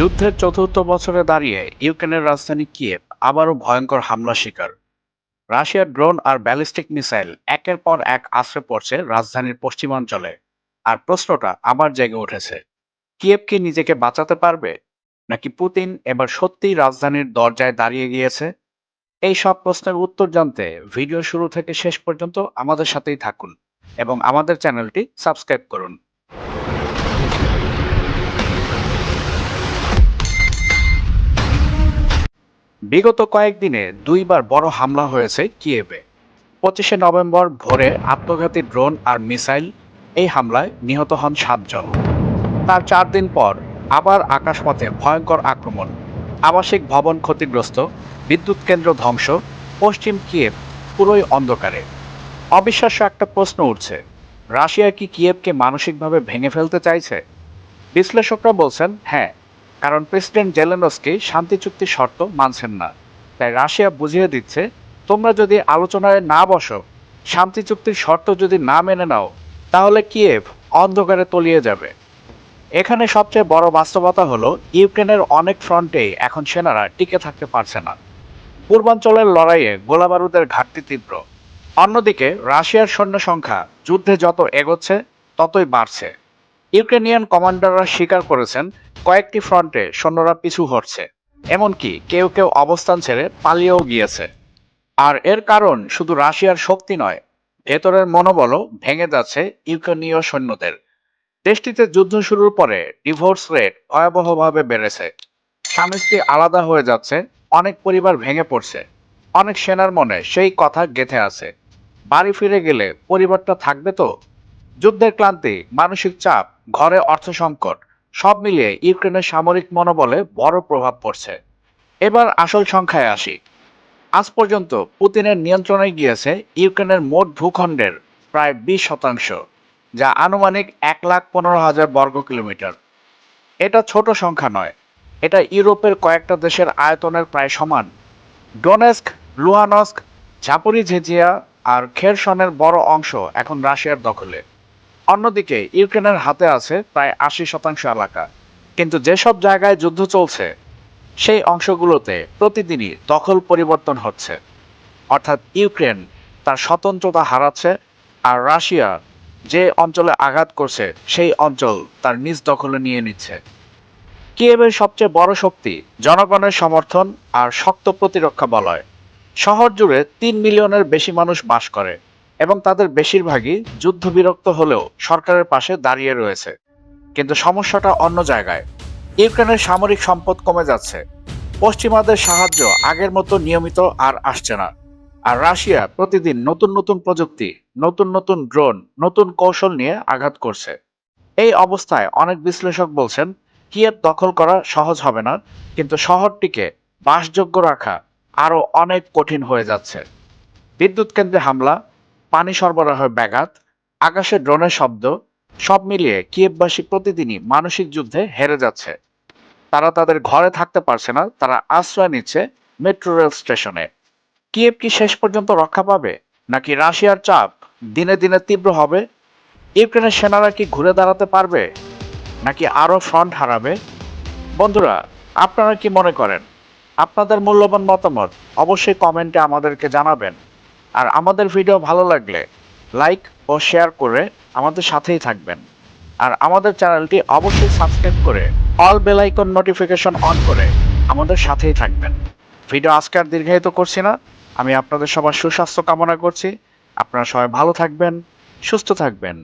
যুদ্ধের চতুর্থ বছরে দাঁড়িয়ে ইউক্রেনের রাজধানী কিয়েভ আবারও ভয়ঙ্কর হামলা শিকার। রাশিয়ার ড্রোন আর ব্যালিস্টিক মিসাইল একের পর এক আশ্রে পড়ছে রাজধানীর পশ্চিমাঞ্চলে। আর প্রশ্নটা আবার জেগে উঠেছে, কিয়েভ কি নিজেকে বাঁচাতে পারবে, নাকি পুতিন এবার সত্যিই রাজধানীর দরজায় দাঁড়িয়ে গিয়েছে? এই সব প্রশ্নের উত্তর জানতে ভিডিও শুরু থেকে শেষ পর্যন্ত আমাদের সাথেই থাকুন এবং আমাদের চ্যানেলটি সাবস্ক্রাইব করুন। বিগত কয়েকদিনে দুইবার বড় হামলা হয়েছে কিয়েভে। পঁচিশে নভেম্বর ভোরে আত্মঘাতী ড্রোন আর মিসাইল এই হামলায় নিহত হন সাতজন। তার চার দিন পর আবার আকাশপথে ভয়ঙ্কর আক্রমণ, আবাসিক ভবন ক্ষতিগ্রস্ত, বিদ্যুৎ কেন্দ্র ধ্বংস, পশ্চিম কিয়েভ পুরোই অন্ধকারে। অবিশ্বাস্য একটা প্রশ্ন উঠছে, রাশিয়া কি কিয়েভকে মানসিকভাবে ভেঙে ফেলতে চাইছে? বিশ্লেষকরা বলছেন হ্যাঁ কারণ প্রেসিডেন্ট জেলেনস্কি শান্তি চুক্তির শর্ত মানছেন না। তাই রাশিয়া বুঝিয়ে দিচ্ছে, তোমরা যদি আলোচনায় না বসো, শান্তি চুক্তির শর্ত যদি না মেনে নাও, তাহলে কিয়েভ অন্ধকারে তলিয়ে যাবে। এখানে সবচেয়ে বড় বাস্তবতা হলো, ইউক্রেনের অনেক ফ্রন্টেই এখন সেনারা টিকে থাকতে পারছে না। পূর্বাঞ্চলের লড়াইয়ে গোলাবারুদের ঘাটতি তীব্র। অন্যদিকে, রাশিয়ার সৈন্য সংখ্যা যুদ্ধে যত এগোচ্ছে, ততই বাড়ছে। ইউক্রেনিয়ান কমান্ডাররা স্বীকার করেছেন, কয়েকটি ফ্রন্টে সৈন্যরা পিছু হটছে। এমনকি কেউ কেউ অবস্থান ছেড়ে পালিয়েও গিয়েছে। আর এর কারণ শুধু রাশিয়ার শক্তি নয়, ভেতরের মনোবলও ভেঙে যাচ্ছে ইউক্রেনীয় সৈন্যদের। দেশটিতে যুদ্ধ শুরুর পরে ডিভোর্স রেট ভয়াবহভাবে বেড়েছে। স্বামী স্ত্রী আলাদা হয়ে যাচ্ছে, অনেক পরিবার ভেঙে পড়ছে। অনেক সেনার মনে সেই কথা গেঁথে আছে। বাড়ি ফিরে গেলে পরিবারটা থাকবে তো? যুদ্ধের ক্লান্তি, মানসিক চাপ, ঘরে অর্থ সংকট, সব মিলিয়ে ইউক্রেনের সামরিক মনোবলে বড় প্রভাব পড়ছে। এবার আসল সংখ্যায় আসি। আজ পর্যন্ত পুতিনের নিয়ন্ত্রণে গিয়েছে ইউক্রেনের মোট ভূখণ্ডের প্রায় বিশ শতাংশ, যা আনুমানিক এক লাখ পনেরো হাজার বর্গ কিলোমিটার। এটা ছোট সংখ্যা নয়, এটা ইউরোপের কয়েকটা দেশের আয়তনের প্রায় সমান। ডোনেস্ক, লুহানস্ক ঝাপরিঝেজিয়া আর খেরসনের বড় অংশ এখন রাশিয়ার দখলে। অন্যদিকে ইউক্রেনের হাতে আছে প্রায় আশি শতাংশ এলাকা। কিন্তু যেসব জায়গায় যুদ্ধ চলছে, সেই অংশগুলোতে প্রতিদিনই দখল পরিবর্তন হচ্ছে। অর্থাৎ ইউক্রেন তার স্বতন্ত্রতা হারাচ্ছে আর রাশিয়া যে অঞ্চলে আঘাত করছে, সেই অঞ্চল তার নিজ দখলে নিয়ে নিচ্ছে। কিয়েভের সবচেয়ে বড় শক্তি জনগণের সমর্থন আর শক্ত প্রতিরক্ষা বলয়। শহর জুড়ে তিন মিলিয়নের বেশি মানুষ বাস করে। এবং তাদের বেশিরভাগই যুদ্ধবিরক্ত হলেও সরকারের পাশে দাঁড়িয়ে রয়েছে। কিন্তু সমস্যাটা অন্য জায়গায়। ইউক্রেনের সামরিক সম্পদ কমে যাচ্ছে। পশ্চিমাদের সাহায্য আগের মতো নিয়মিত আর আসছে না। আর রাশিয়া প্রতিদিন নতুন নতুন প্রযুক্তি, নতুন নতুন ড্রোন, নতুন কৌশল নিয়ে আঘাত করছে। এই অবস্থায় অনেক বিশ্লেষক বলছেন, কিয়েভ দখল করা সহজ হবে না, কিন্তু শহরটিকে বাসযোগ্য রাখা আরও অনেক কঠিন হয়ে যাচ্ছে। বিদ্যুৎ কেন্দ্রে হামলা পানি সরবরাহের ব্যাঘাত, আকাশে ড্রোনের শব্দ, সব মিলিয়ে কিয়েভবাসী প্রতিদিনই মানসিক যুদ্ধে হেরে যাচ্ছে। তারা তাদের ঘরে থাকতে পারছে না, তারা আশ্রয় নিচ্ছে মেট্রো রেল স্টেশনে। কিয়েভ কি শেষ পর্যন্ত রক্ষা পাবে, নাকি রাশিয়ার চাপ দিনে দিনে তীব্র হবে? ইউক্রেনের সেনারা কি ঘুরে দাঁড়াতে পারবে, নাকি আরও ফ্রন্ট হারাবে? বন্ধুরা, আপনারা কি মনে করেন? আপনাদের মূল্যবান মতামত অবশ্যই কমেন্টে আমাদেরকে জানাবেন। আর আমাদের ভিডিও ভালো লাগলে লাইক ও শেয়ার করে আমাদের সাথেই থাকবেন। আর আমাদের চ্যানেলটি অবশ্যই সাবস্ক্রাইব করে all bell icon notification on করে আমাদের সাথেই থাকবেন। ভিডিও আজকে দীর্ঘায়িত করছি না। আমি আপনাদের সবার সুস্বাস্থ্য কামনা করছি। আপনারা সবাই ভালো থাকবেন, সুস্থ থাকবেন।